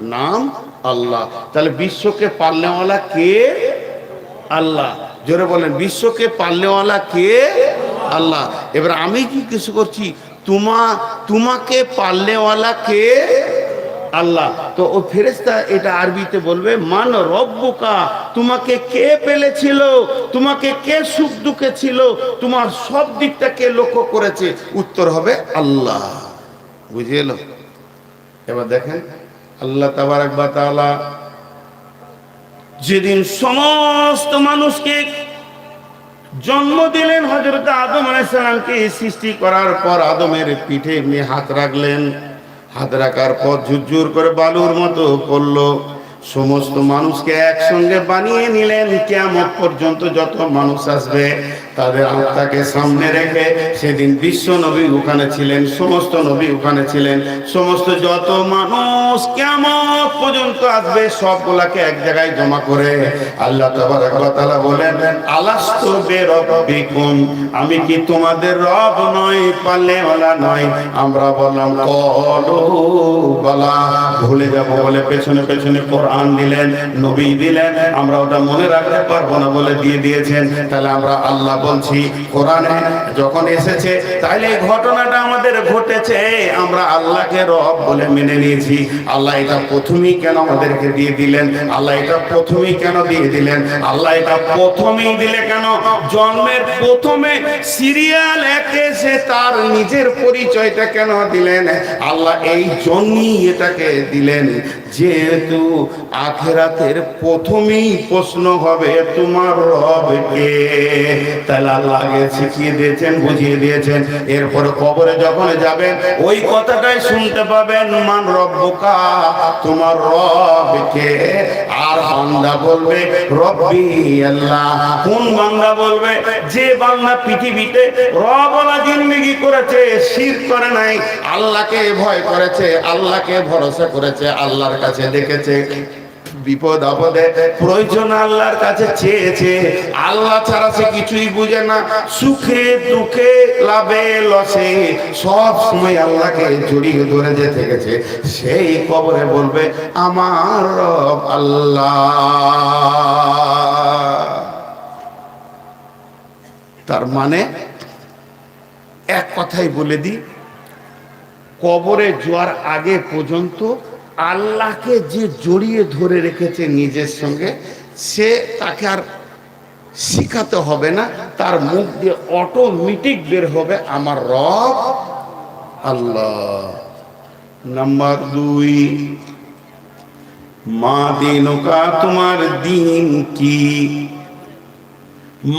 নাম আল্লাহ। তাহলে বিশ্বকে পালনেওয়ালা কে? আল্লাহ। জোরে বলেন, বিশ্বকে পালনেওয়ালা কে? আল্লাহ। এবার আমি কি কিছু করছি? তোমা, তোমাকে পালনেওয়ালা কে? আল্লাহ। তো ও ফেরেস্তা এটা আরবিতে বলবে, মান রব্বুকা, তোমাকে কে পেলেছিল? তোমাকে কে সুখ দুঃখে ছিল? তোমার সব দিকটা কে লক্ষ্য করেছে? উত্তর হবে আল্লাহ। বুঝে এলো? এবার দেখেন আল্লাহ তাবারাক বা যেদিন সমস্ত মানুষকে জন্ম দিলেন হজরত আদম আলাইসালামকে সৃষ্টি করার পর আদমের পিঠে এমনি হাত রাখলেন। হাত রাখার পর ঝুরঝুর করে বালুর মতো পড়ল সমস্ত মানুষকে একসঙ্গে বানিয়ে নিলেন। কেমন পর্যন্ত যত মানুষ আসবে তাদের আত্মাকে সামনে রেখে সেদিন বিশ্ব নবী ওখানে ছিলেন, সমস্ত নবী ওখানে ছিলেন, সমস্ত যত মানুষ কেমন পর্যন্ত আসবে সবগুলাকে এক জায়গায় জমা করে আল্লাহ তাআলা বলেন, আলাস্ত বেরব্বিকুম আমি কি তোমাদের রব নয় পাল্লেওয়ালা নয় আমরা বললাম, কলু বলা ভুলে যাব বলে পেছনে পেছনে কোরআন দিলেন, নবী দিলেন, আমরা ওটা মনে রাখতে পারব না বলে দিয়ে দিয়েছেন। তাহলে আমরা আল্লাহ বলছি, কোরআনে যখন এসেছে তাহলে এই ঘটনাটা আমাদের ঘটেছে। আমরা আল্লাহকে রব বলে মেনে নিয়েছি। আল্লাহ এটা প্রথমেই কেন আমাদেরকে দিয়ে দিলেন? আল্লাহ এটা প্রথমেই কেন দিয়ে দিলেন? আল্লাহ এটা প্রথমেই দিলে কেন? জন্মের প্রথমে সিরিয়াল একে সে তার নিজের পরিচয়টা কেন দিলেন? আল্লাহ এই জন্যই এটাকে দিলেন। যেহেতু আখেরাতের প্রথমেই প্রশ্ন হবে, তোমার রবকে তাহলে আল্লাহ শিখিয়ে দিয়েছেন, বুঝিয়ে দিয়েছেন। এরপরে কবরে যখন যাবেন, ওই কথাটাই শুনতে পাবেন, মান রব্বকা, তোমার রবকে আর বান্দা বলবে, রব্বি আল্লাহ। কোন বান্দা বলবে? যে বান্দা পৃথিবীতে রবলা জিন্দগি করেছে, শির করে নাই, আল্লাহকে ভয় করেছে, আল্লাহকে ভরসা করেছে, আল্লাহর কাছে দেখেছে। বিপদ আপদে। প্রয়োজন আল্লাহর কাছে চেয়েছে আল্লাহ ছাড়া সে কিছুই বুঝে না। সুখে দুঃখে লাভে লসে সব সময় আল্লাহকে জড়িয়ে ধরে যে থেকেছে সেই কবরে বলবে আমার রব আল্লাহ। তার মানে এক কথাই বলে দিই কবরে যাওয়ার আগে পর্যন্ত আল্লাহকে যে জড়িয়ে ধরে রেখেছে নিজের সঙ্গে, সে তাকে আর শিখাতে হবে না। তার মুখ দিয়ে অটোমেটিক বের হবে, আমার রব আল্লাহ। নাম্বার দুই, মা দিনুকা, তোমার দিন কি?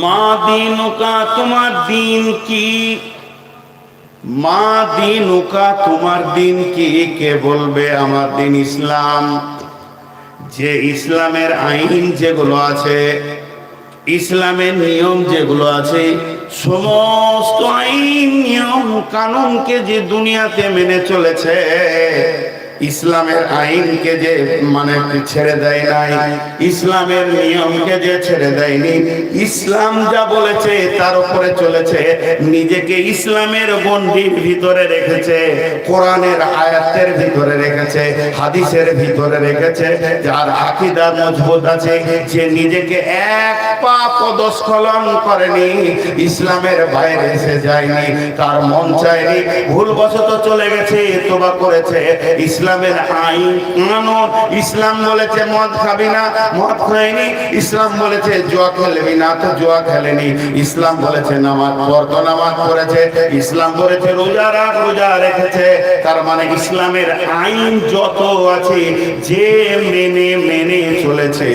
মা দিনুকা, তোমার দিন কি? মা দিন উকা, তোমার দিন কি? কে বলবে আমার দিন ইসলাম? যে ইসলামের আইন যেগুলো আছে, ইসলামের নিয়ম যেগুলো আছে, সমস্ত আইন, নিয়ম, কানুনকে যে দুনিয়াতে মেনে চলেছে ইসলামের আইনকে যে মানে ছেড়ে দেয় নাই? ইসলামের নিয়মকে যে ছেড়ে দেয়নি? ইসলাম যা বলেছে, তার উপরে চলেছে। নিজেকে ইসলামের গণ্ডির ভিতরে রেখেছে, কোরআনের আয়াতের ভিতরে রেখেছে, হাদিসের ভিতরে রেখেছে, যার আকিদা মজবুত আছে, যে নিজেকে এক পা পদস্খলন করেনি, ইসলামের বাইরে এসে যায়নি, তার মন চায়নি, ভুলবশত চলে গেছে তোবা করেছে ইসলামের আইন কানুন ইসলাম বলেছে মদ খাবি না, মদ খায়নি ইসলাম বলেছে জুয়া খেলবি না, তো জুয়া খেলেনি। ইসলাম বলেছে নামাজ পড়তো নামাজ পড়েছে। ইসলাম বলেছে রোজা রাখ, রোজা রেখেছে। তার মানে ইসলামের আইন যত আছে, যে মেনে মেনে চলেছে,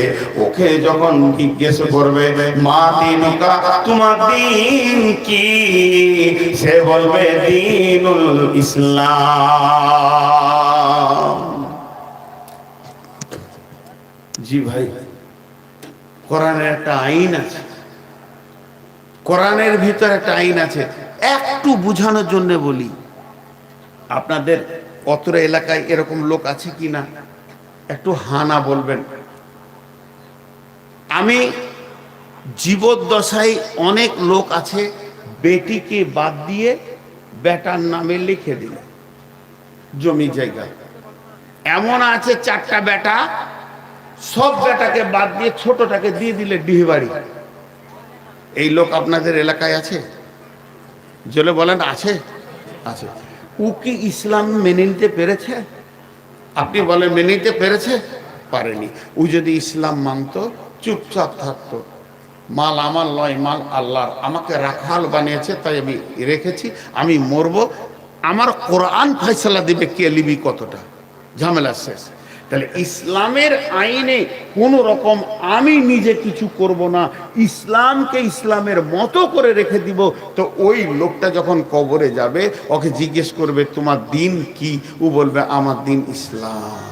ওকে যখন জিজ্ঞেস করবে, মা দিনুকা তোমার দিন কি? সে বলবে, দিনুল ইসলাম। জি ভাই। কোরআনের একটা আইন আছে। কোরআনের ভিতর একটা আইন আছে। একটু বুঝানোর জন্য বলি, আপনাদের অতটা এলাকায় এরকম লোক আছে কি না? একটু হানা বলবেন। আমি জীবদ্দশায় অনেক লোক আছে, বেটিকে বাদ দিয়ে বেটার নামে লিখে দিল, জমি জায়গা। এমন আছে চারটা বেটা সব বেটাকে বাদ দিয়ে ছোটটাকে দিয়ে দিলে ডিহিবাড়ি। এই লোক আপনাদের এলাকায় আছে? জলে বলেন, আছে? আছে। ও কি ইসলাম মেনে নিতে পেরেছে? আপনি বলেন, মেনে নিতে পেরেছে? পারেনি। ও যদি ইসলাম মানতো, চুপচাপ থাকতো। মাল আমার লয় মাল আল্লাহর। আমাকে রাখাল বানিয়েছে, তাই আমি রেখেছি, আমি মরবো। আমার কোরআন ফয়সালা দিবে কে লিবি কতটা? ঝামেলা শেষ। তাহলে ইসলামের আইনে কোন রকম আমি নিজে কিছু করব না, ইসলামকে ইসলামের মতো করে রেখে দিব, তো ওই লোকটা যখন কবরে যাবে, ওকে জিজ্ঞেস করবে, তোমার দিন কি? ও বলবে, আমার দিন ইসলাম।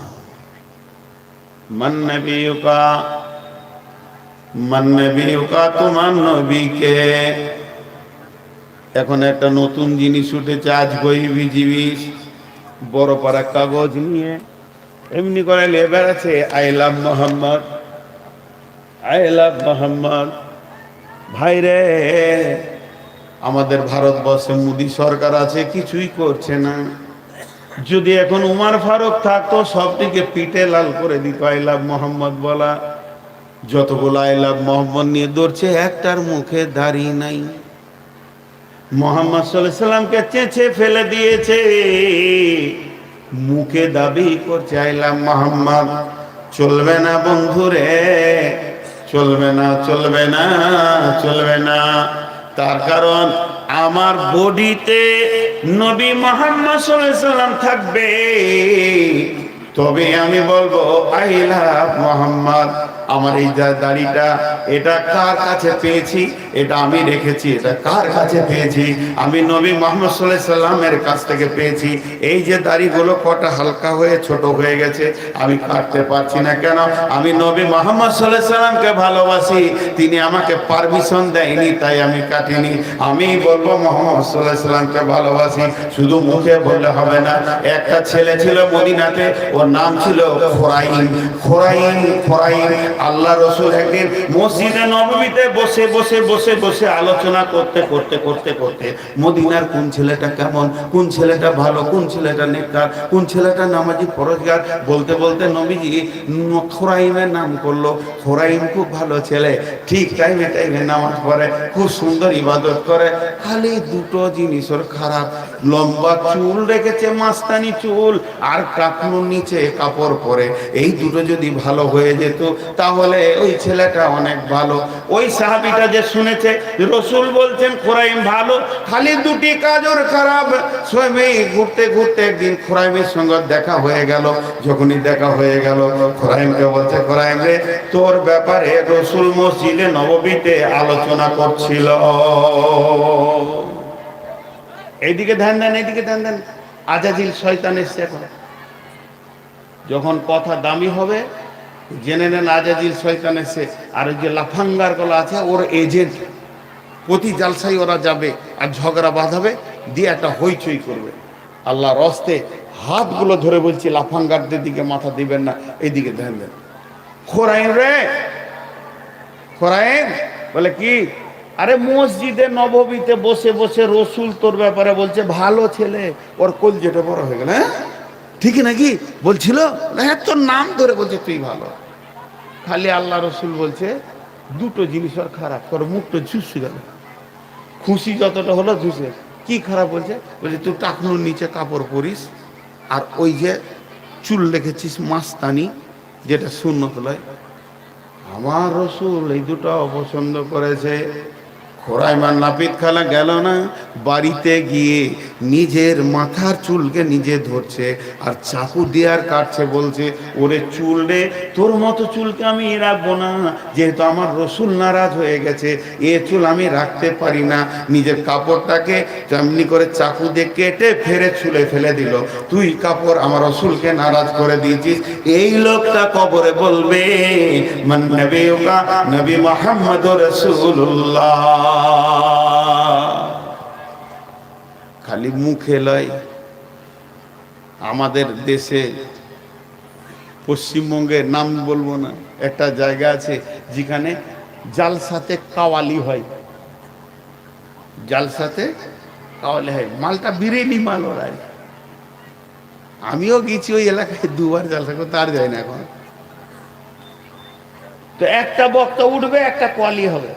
এখন একটা নতুন জিনিস উঠেছে, আজ গইবি জিবিস বড় পারা কাগজ নিয়ে এমনি করে লেবার আছে I love Mohammad, I love Mohammad, ভাই রে, আমাদের ভারতবর্ষে মোদী সরকার আছে, কিছুই করছে না। যদি এখন উমার ফারুক থাকতো সব দিকে পিঠে লাল করে দিত, আই লাভ মোহাম্মদ বলা। যতগুলো আই লাভ মোহাম্মদ নিয়ে দৌড়ছে, একটার মুখে দাড়ি নাই। মোহাম্মদ সাল্লাহ সাল্লামকে চেঁচে ফেলে দিয়েছে। মুখে দাবি করছে আইলাম মোহাম্মদ, চলবে না বন্ধুরে, চলবে না চলবে না চলবে না। তার কারণ আমার বডিতে নবী মোহাম্মদ সাল্লাল্লাহু থাকবে। তবে আমি বলব আইলা মোহাম্মদ আমার এই দাড়িটা, এটা কার কাছে পেয়েছি? এটা আমি রেখেছি, এটা কার কাছে পেয়েছি? আমি নবী মোহাম্মদ সাল্লাহ সাল্লামের কাছ থেকে পেয়েছি। এই যে দাড়িগুলো কটা হালকা হয়ে ছোট হয়ে গেছে, আমি কাটতে পারছি না কেন? আমি নবী মোহাম্মদ সাল্লাহ সাল্লামকে ভালোবাসি, তিনি আমাকে পারমিশন দেয়নি, তাই আমি কাটিনি। আমি বলব, মোহাম্মদ সাল্লাহ সাল্লামকে ভালোবাসি, শুধু মুখে বললে হবে না। একটা ছেলে ছিল মদিনাতে, ওর নাম ছিল খোরাইন। খোরাইন খোরাইন আল্লাহ রসুল একদিন মসজিদে নবমীতে বসে বসে বসে বসে আলোচনা করতে করতে করতে করতে মদিনার কোন ছেলেটা কেমন, কোন ছেলেটা ভালো, কোন ছেলেটা নেককার, কোন ছেলেটা নামাজি পরোজগার বলতে বলতে নবীজি খোরাইমের নাম করল। খোরাইম খুব ভালো ছেলে, ঠিক টাইমে টাইমে নামাজ পড়ে, খুব সুন্দর ইবাদত করে। খালি দুটো জিনিস ওর খারাপ লম্বা চুল রেখেছে মাস্তানি চুল, আর কাকনুর নিচে কাপড় পরে। এই দুটো যদি ভালো হয়ে যেত, তাহলে ওই ছেলেটা অনেক ভালো। ওই সাহাবিটা যে শুনেছে, রসুল বলছেন, খোরাইম ভালো, খালি দুটি কাজ ওর খারাপ। সোয়েমে ঘুরতে ঘুরতে একদিন খোরাইমের সঙ্গে দেখা হয়ে গেল। যখনই দেখা হয়ে গেল, খোরাইমকে বলছে, খোরাইম রে, তোর ব্যাপারে রসুল মসজিদে নববীতে আলোচনা করছিল। এইদিকে ধ্যান দেন এইদিকে ধ্যান দেন। আজাজিল শয়তান এসছে এখন। যখন কথা দামি হবে, জেনে নেন আজাজিল শয়তান এসে আর যে লাফাঙ্গারগুলো আছে, ওর এজেন্ট প্রতি জালসাই ওরা যাবে আর ঝগড়া বাঁধাবে, দিয়ে একটা হইচই করবে। আল্লাহর রস্তে হাতগুলো ধরে বলছি, লাফাঙ্গারদের দিকে মাথা দিবেন না এইদিকে ধ্যান দেন। খোরাইন রে! খোরাইন! বলে কি? আরে মসজিদে নববীতে বসে বসে রসুল তোর ব্যাপারে বলছে, ভালো ছেলে, ওর কোল যেটা বড় হয়ে গেল হ্যাঁ? ঠিক নাকি? বলছিল হ্যাঁ তোর নাম ধরে বলছে, তুই ভালো। খালি আল্লাহ রসুল বলছে, দুটো জিনিস ওর খারাপ, তোর মুখটা ঝুসে গেল। খুশি যতটা হলো ঝুসে। কি খারাপ বলছে? বলছে, তুই টাকনুর নিচে কাপড় পরিস, আর ওই যে চুল রেখেছিস মাস্তানি, যেটা শূন্য তোলায় আমার রসুল এই দুটো অপছন্দ করেছে। খোরাইমান নাপিত খালা গেল না, বাড়িতে গিয়ে নিজের মাথার চুলকে নিজে ধরছে আর চাকু দিয়ে আর কাটছে, বলছে, ওরে চুল রে, তোর মতো চুলকে আমি রাখব না, যেহেতু আমার রসুল নারাজ হয়ে গেছে, এ চুল আমি রাখতে পারি না। নিজের কাপড়টাকে তেমনি করে চাকু দিয়ে কেটে ফেরে চুলে ফেলে দিল। তুই কাপড় আমার রসুলকে নারাজ করে দিয়েছিস, এই লোকটা কবরে বলবে, মান নবী মোহাম্মদ রসুল্লাহ খালি মুখে লয়, আমাদের দেশে পশ্চিমবঙ্গের নাম বলব না, একটা জায়গা আছে যেখানে জালসাতে কাওয়ালি হয়। জালসাতে কাওয়ালি হয়, মালটা বিরিয়ানি মাল ওরাই। আমিও গেছি ওই এলাকায় দুবার জালসা করতে আর যাই না এখন। তো একটা বক্তা উঠবে, একটা কোয়ালি হবে।